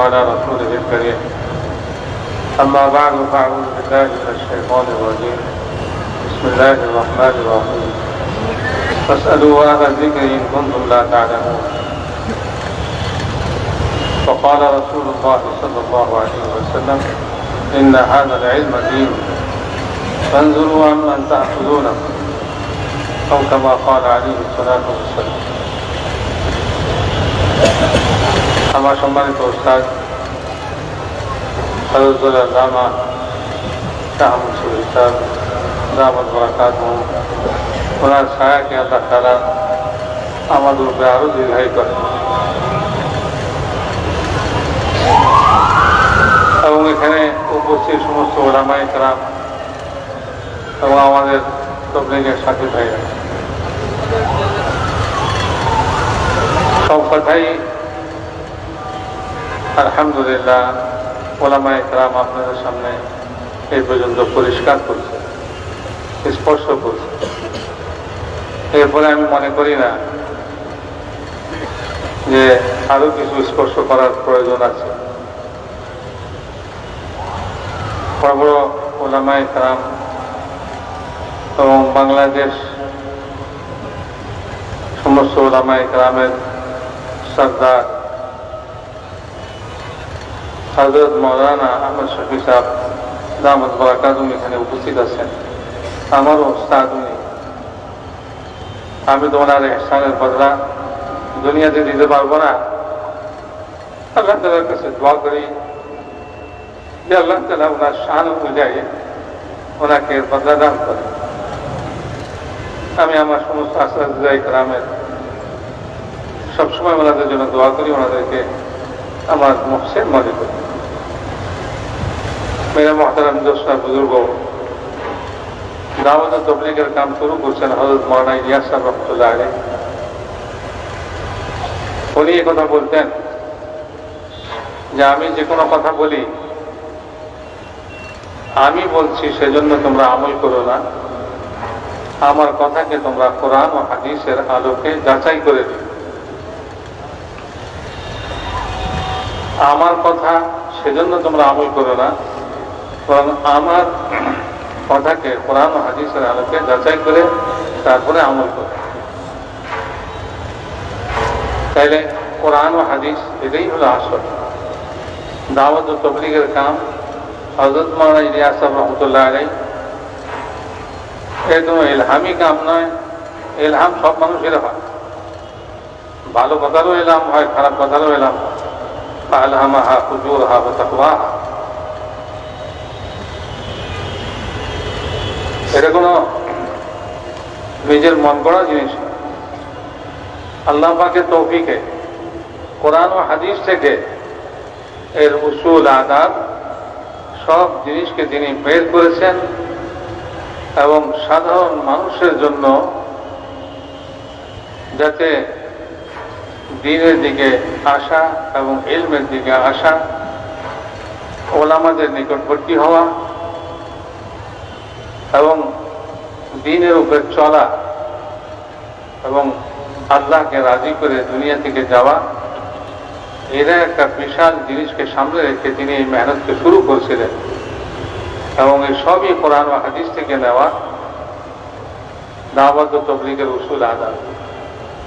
على رسوله الكريم. أما بعد فأعوذ بالله من الشيطان الرجيم. بسم الله الرحمن الرحيم. فاسألوا أهل الذكر إن كنتم لا تعلمون. وقال رسول الله صلى الله عليه وسلم إن هذا العلم دين. فانظروا عمن تأخذونه أو كما قال عليه الصلاة والسلام. আমার সম্মানিত ওস্তাদ হজরতুল আল্লামা শাহ মুসুল ইসলাম দামদ বরাকাত ওনার ছায়াকে আল্লাহ তালা আমাদের উপরে আরও দীর্ঘায়ী করে এবং এখানে উপস্থিত সমস্ত ওলামাই কালাম এবং আমাদের তবলিগের সাথী ভাইরা সব কথাই আলহামদুলিল্লাহ ওলামা ইকরাম আপনাদের সামনে এই পর্যন্ত পরিষ্কার করছে স্পর্শ করছে। এরপরে আমি মনে করি না যে আরও কিছু স্পর্শ করার প্রয়োজন আছে। বড় বড় ওলামা ইকরাম এবং বাংলাদেশ সমস্ত ওলামা ইকরামের সর্দার হজরত মৌলানা আহমদ শফি সাহেব দামদ বরাকাতুম এখানে উপস্থিত আছেন। আমারও ওস্তাদ উনি। আমি তো ওনার এহসানের বদলা দুনিয়াতে দিতে পারব না। আল্লাহ তালার কাছে দোয়া করি যে আল্লাহ তালা ওনার শান অনুযায়ী ওনাকে বদলা দান করে আমি আমার সমস্ত আসাদ গ্রামের সবসময় ওনাদের জন্য দোয়া করি, ওনাদেরকে আমার মহসেন মনে করি মেরা মহতারাম দোসরা বুজুর্গ, দাওয়াত তবলিগের কাম শুরু করছেন হজরত মৌলানা ইলিয়াস সাহেব রহমতুল্লাহ আলী উনি কথা বলতেন যে আমি যে কোনো কথা বলি, আমি বলছি সেজন্য তোমরা আমল করো না। আমার কথাকে তোমরা কোরআন ও হাদিসের আলোকে যাচাই করে দিও আমার কথা সেজন্য তোমরা আমল করো না। বরং আমার কথাকে কোরআন হাদিসের আলোকে যাচাই করে তারপরে আমল করো। তাইলে কোরআন ও হাদিস এটাই হলো আসল। দাওয়াত ও তবলিগের কাম হজরত মাওলানা ইলিয়াস রহমতুল্লাহ আলাই এ কোনো এলহামি কাম নয় এলহাম সব মানুষের হয়। ভালো কথারও এলাম হয়, খারাপ কথারও এলাম হয়। ফুজুরহা বা তাকওয়াহা এটা কোনো নিজের মন করা জিনিস না। আল্লাহ পাকে তৌফিকে কোরআন ও হাদিস থেকে এর উসুল, আদাব সব জিনিসকে তিনি বের করেছেন এবং সাধারণ মানুষের জন্য যাতে দিনের দিকে আসা এবং ইলমের দিকে আসা ওলামাদের নিকটবর্তী হওয়া এবং দিনের উপর চলা এবং আল্লাহকে রাজি করে দুনিয়া থেকে যাওয়া, এরা একটা বিশাল জিনিসকে সামনে রেখে তিনি এই মেহনতকে শুরু করছিলেন এবং এই সবই কোরআন ও হাদিস থেকে নেওয়া দাওয়াত তবলিগের উসুল আদাব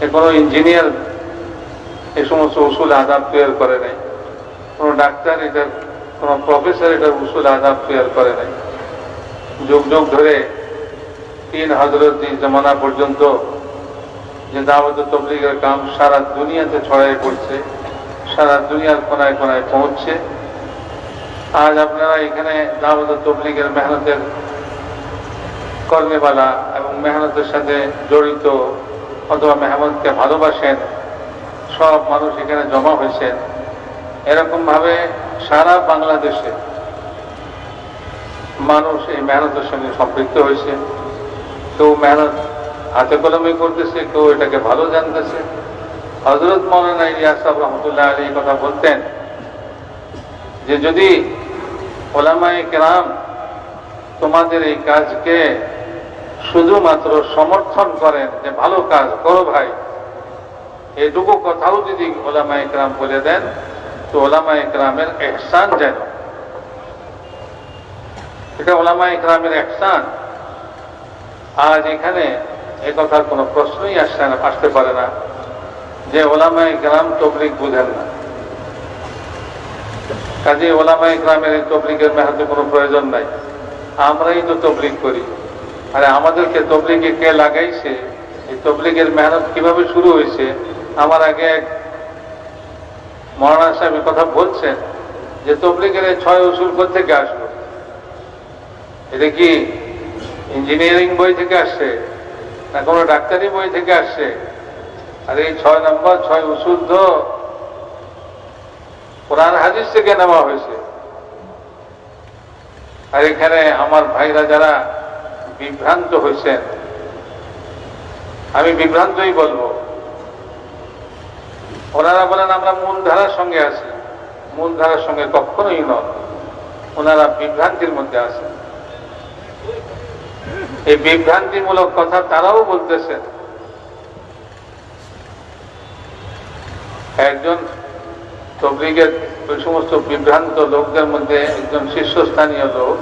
এ কোনো ইঞ্জিনিয়ার এই সমস্ত উসুল আদাব তৈরি করে নাই। কোনো ডাক্তার এটার, কোনো প্রফেসর এটার উসুল আদাব তৈরি করে নাই। যুগ যুগ ধরে তিন হজরত জমানা পর্যন্ত যে ও তবলিগের কাম সারা দুনিয়াতে ছড়াই পড়ছে, সারা দুনিয়ার কোনায় কোনায় পৌঁছছে। আজ আপনারা এখানে ও তবলিগের মেহনতের কর্মেবালা এবং মেহনতের সাথে জড়িত অথবা মেহনতকে ভালোবাসেন সব মানুষ এখানে জমা হয়েছেন এরকম ভাবে সারা বাংলাদেশে মানুষ এই মেহনতের সঙ্গে সম্পৃক্ত হয়েছে। কেউ মেহনত হাতে কলমে করতেছে, কেউ এটাকে ভালো জানতেছে। হজরত মৌলানা ইলিয়াস সাহেব রহমতুল্লাহ আলী এই কথা বলতেন যে, যদি ওলামায়ে কেরাম তোমাদের এই কাজকে শুধুমাত্র সমর্থন করেন যে ভালো কাজ করো ভাই এটুকু কথাও যদি ওলামা ইকরাম বলে দেন, তো ওলামা ইকরামের এহসান যেন। এটা ওলামা ইকরামের এহসান। আজ এখানে এ কথার কোনো প্রশ্নই আসছে না, আসতে পারে না। যে ওলামা ইকরাম তবলিক বুঝেন না। কাজে ওলামা ইকরামের এই তবলিকের মেহাতে কোনো প্রয়োজন নাই। আমরাই তো তবলিক করি। আরে আমাদেরকে তবলিকে কে লাগাইছে? এই তবলিগের মেহনত কীভাবে শুরু হয়েছে? আমার আগে এক মহারানা সাহেব কথা বলছেন যে তবলিগের ছয় উসুল থেকে আসলো? এটা কি ইঞ্জিনিয়ারিং বই থেকে আসছে না কোনো ডাক্তারি বই থেকে আসছে? আর এই ছয় নম্বর, ছয় উসুল তো কোরআন হাদিস থেকে নেওয়া হয়েছে। আর এখানে আমার ভাইরা যারা বিভ্রান্ত হয়েছেন, আমি বিভ্রান্তই বলব। ওনারা বলেন, আমরা মূল ধারার সঙ্গে আছি। মূল ধারার সঙ্গে কখনোই নন। ওনারা বিভ্রান্তির মধ্যে আছেন। এই বিভ্রান্তিমূলক কথা তারাও বলতেছেন। একজন তবলিগের ওই সমস্ত বিভ্রান্ত লোকদের মধ্যে একজন শীর্ষস্থানীয় লোক,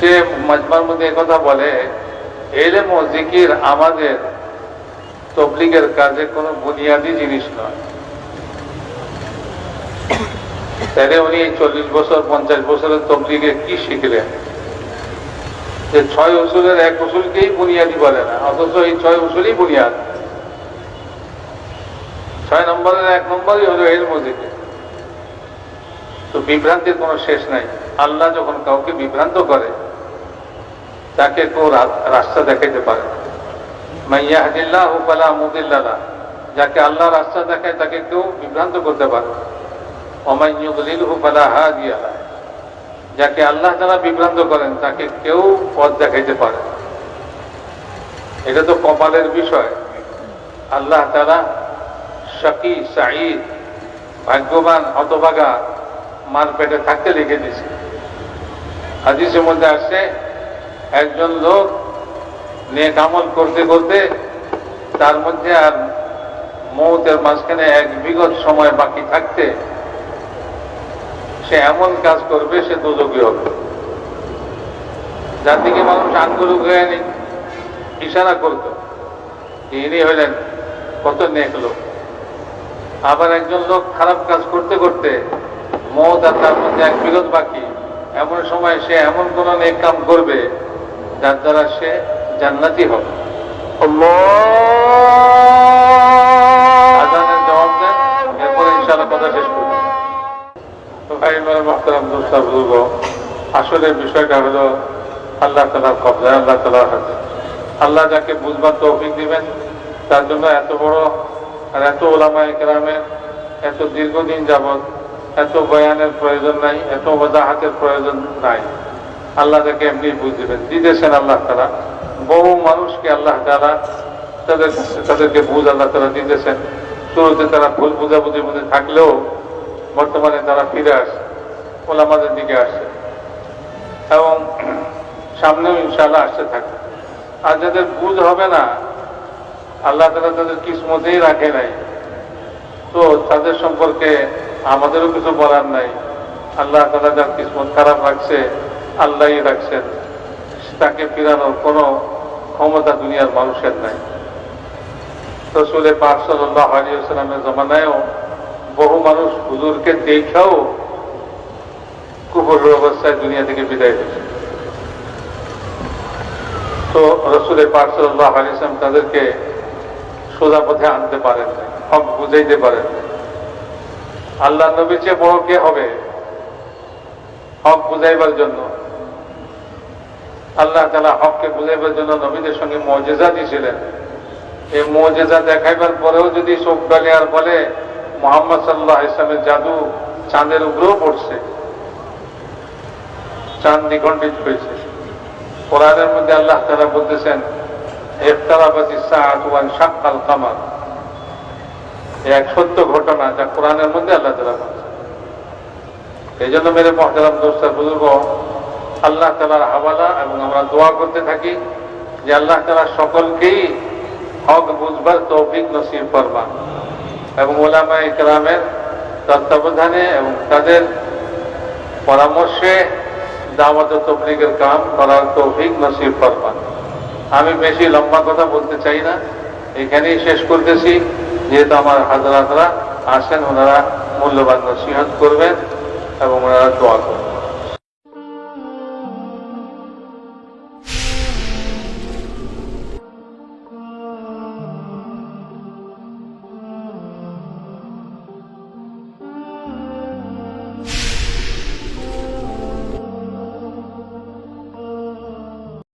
সে মাজমার মধ্যে কথা বলে এলেম জিকির, আমাদের তবলিগের কাজে কোনো বুনিয়াদী জিনিস নয়। তাহলে উনি এই চল্লিশ বছর, পঞ্চাশ বছরের তবলিগে কি শিখলেন? যে ছয় উসুলের এক উসুলকেই বুনিয়াদি বলে না, অথচ এই ছয় উসুলই বুনিয়াদ। ছয় নম্বরের এক নম্বরই হলো এর মজিকে তো বিভ্রান্তির কোনো শেষ নাই। আল্লাহ যখন কাউকে বিভ্রান্ত করে, তাকে কেউ রাস্তা দেখাইতে পারে মাইয়া যাকে আল্লাহ রাস্তা দেখায় তাকে কেউ বিভ্রান্ত করতে পারে অমাইয়ুদলিল হুপালা হা দিয়া যাকে আল্লাহ তারা বিভ্রান্ত করেন তাকে কেউ পথ দেখাইতে পারে এটা তো কপালের বিষয়। আল্লাহ তারা শাকি, সাঈদ, ভাগ্যবান, হতভাগা মার পেটে থাকতে লিখে দিছে হাদিসের মধ্যে আসছে একজন লোক নেক আমল করতে করতে তার মধ্যে আর মৌতের মাঝখানে এক বিগত সময় বাকি থাকতে সে এমন কাজ করবে, সে দুযোগী হবে। যার দিকে মানুষ আঙ্গুল ইশারা করত ইনি হইলেন কত নেক লোক। আবার একজন লোক খারাপ কাজ করতে করতে মত আর তার মধ্যে এক বিরোধ বাকি। এমন সময় সে এমন কোন নেক কাম করবে যার দ্বারা সে জান্নাতি হবে। আজানের জবাব দেন এরপরে ইনশাআল্লাহ কথা শেষ করব। তো ভাই মানে মহতারাম দোস্তা বুজুর্গ আসলে বিষয়টা হলো আল্লাহ তালার কবজায় আল্লাহ তালার হাতে। আল্লাহ যাকে বুঝবার তৌফিক দিবেন তার জন্য এত বড় আর এত ওলামায় কেরামের এত দীর্ঘদিন যাবৎ এত বয়ানের প্রয়োজন নাই এত ওজাহাতের প্রয়োজন নাই। আল্লাহ তাকে এমনি বুঝ দিবেন দিতেছেন আল্লাহ তারা বহু মানুষকে আল্লাহ তারা তাদের, তাদেরকে বুঝ আল্লাহ তারা দিতেছেন। শুরুতে তারা ভুল বুঝাবুঝির মধ্যে থাকলেও বর্তমানে তারা ফিরে আসে, ওলামাদের দিকে আসে। এবং সামনেও ইনশাল্লাহ আসতে থাকে আর যাদের বুঝ হবে না, আল্লাহ তারা তাদের কিসমতেই রাখে নাই। তো তাদের সম্পর্কে আমাদেরও কিছু বলার নাই। আল্লাহ তালা যার কিসমত খারাপ রাখছে, আল্লাহই রাখছেন। তাকে ফিরানোর কোনো ক্ষমতা দুনিয়ার মানুষের নাই। রসুলের পাক সাল্লাহ জমানায়ও বহু মানুষ হুজুরকে দেখাও কুপুর অবস্থায় দুনিয়া থেকে বিদায় হয়েছে তো রসুলের পাক সাল্লাহ আলিয়াল্লাম তাদেরকে সোজা পথে আনতে পারেন হক বুঝাইতে পারেন আল্লাহ নবীর চেয়ে বড় কে হবে? হক বুঝাইবার জন্য আল্লাহ তালা হককে বুঝাইবার জন্য নবীদের সঙ্গে মজেজা দিয়েছিলেন। এই মজেজা দেখাইবার পরেও যদি চোখ ডালে আর বলে, মোহাম্মদ সাল্লাহ ইসলামের জাদু চাঁদের উপরেও পড়ছে, চাঁদ দ্বিখণ্ডিত হয়েছে। কোরআনের মধ্যে আল্লাহ তারা বলতেছেন, ইফতারাবাতি সাআত ওয়ান শাক্কাল কামার। এক সত্য ঘটনা যা কোরআনের মধ্যে আল্লাহ তালা বলছেন। এই জন্য মেরে মহতারাম দোস্তার বুজুর্গ আল্লাহ তালার হাওয়ালা এবং আমরা দোয়া করতে থাকি যে আল্লাহ তালা সকলকেই হক বুঝবার তৌফিক নসিব ফরমান। এবং ওলামা ইকরামের তত্ত্বাবধানে এবং তাদের পরামর্শে দাওয়াত তবলিগের কাম করার তৌফিক নসিব ফরমান। আমি বেশি লম্বা কথা বলতে চাই না, এখানেই শেষ করতেছি। যেহেতু আমার হাজরাতরা আসেন, ওনারা মূল্যবান নসিহত করবেন এবং ওনারা দোয়া করবেন।